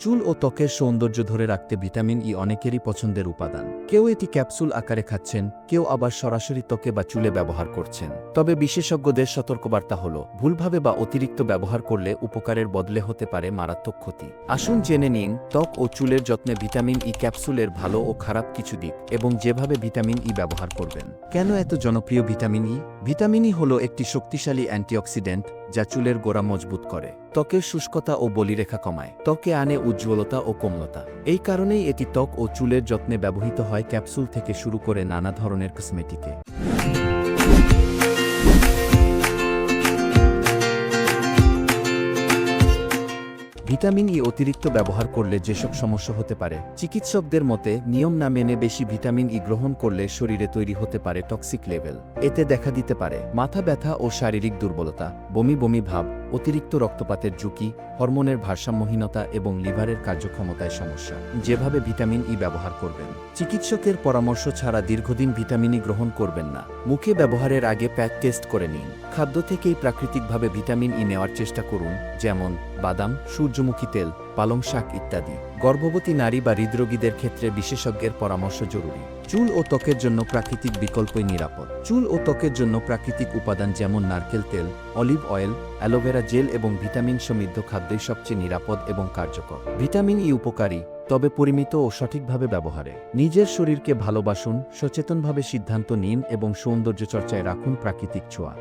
চুল ও ত্বকের সৌন্দর্য ধরে রাখতে ভিটামিন ই অনেকেরই পছন্দের উপাদান। কেউ এটি ক্যাপসুল আকারে খাচ্ছেন, কেউ আবার সরাসরি ত্বকে বা চুলে ব্যবহার করছেন। তবে বিশেষজ্ঞদের সতর্কবার্তা হল, ভুলভাবে বা অতিরিক্ত ব্যবহার করলে উপকারের বদলে হতে পারে মারাত্মক ক্ষতি। আসুন জেনে নিন, ত্বক ও চুলের যত্নে ভিটামিন ই ক্যাপসুলের ভালো ও খারাপ কিছু দিক এবং যেভাবে ভিটামিন ই ব্যবহার করবেন। কেন এত জনপ্রিয় ভিটামিন ই? ভিটামিন ই হল একটি শক্তিশালী অ্যান্টিঅক্সিডেন্ট যা চুলের গোড়া মজবুত করে ত্বকের শুষ্কতা ও বলিরেখা কমায়, ত্বকে আনে উজ্জ্বলতা ও কোমলতা। এই কারণেই এটি ত্বক ও চুলের যত্নে ব্যবহৃত হয় ক্যাপসুল থেকে শুরু করে নানা ধরনের কসমেটিকে। ভিটামিন ই অতিরিক্ত ব্যবহার করলে যেসব সমস্যা হতে পারে, চিকিৎসকদের মতে নিয়ম না মেনে বেশি ভিটামিন ই গ্রহণ করলে শরীরে তৈরি হতে পারে টক্সিক লেভেল এতে দেখা দিতে পারে মাথা ব্যথা ও শারীরিক দুর্বলতা, বমি বমি ভাব অতিরিক্ত রক্তপাতের ঝুঁকি, হরমোনের ভারসাম্যহীনতা এবং লিভারের কার্যক্ষমতায় সমস্যা। যেভাবে ভিটামিন ই ব্যবহার করবেন। চিকিৎসকের পরামর্শ ছাড়া দীর্ঘদিন ভিটামিন ই গ্রহণ করবেন না। মুখে ব্যবহারের আগে প্যাক টেস্ট করে নিন। খাদ্য থেকেই প্রাকৃতিকভাবে ভিটামিন ই নেওয়ার চেষ্টা করুন, যেমন বাদাম, সূর্যমুখী তেল পালং শাক ইত্যাদি। গর্ভবতী নারী বা হৃদরোগীদের ক্ষেত্রে বিশেষজ্ঞের পরামর্শ জরুরি। চুল ও ত্বকের জন্য প্রাকৃতিক বিকল্পই নিরাপদ। চুল ও ত্বকের জন্য প্রাকৃতিক উপাদান যেমন নারকেল তেল, olive oil, aloe vera gel এবং ভিটামিন সমৃদ্ধ খাদ্যই সবচেয়ে নিরাপদ এবং কার্যকর। ভিটামিন ই উপকারী, তবে পরিমিত ও সঠিকভাবে ব্যবহারে। নিজের শরীরকে ভালোবাসুন, সচেতনভাবে সিদ্ধান্ত নিন এবং সৌন্দর্য চর্চায় রাখুন প্রাকৃতিক ছোঁয়া।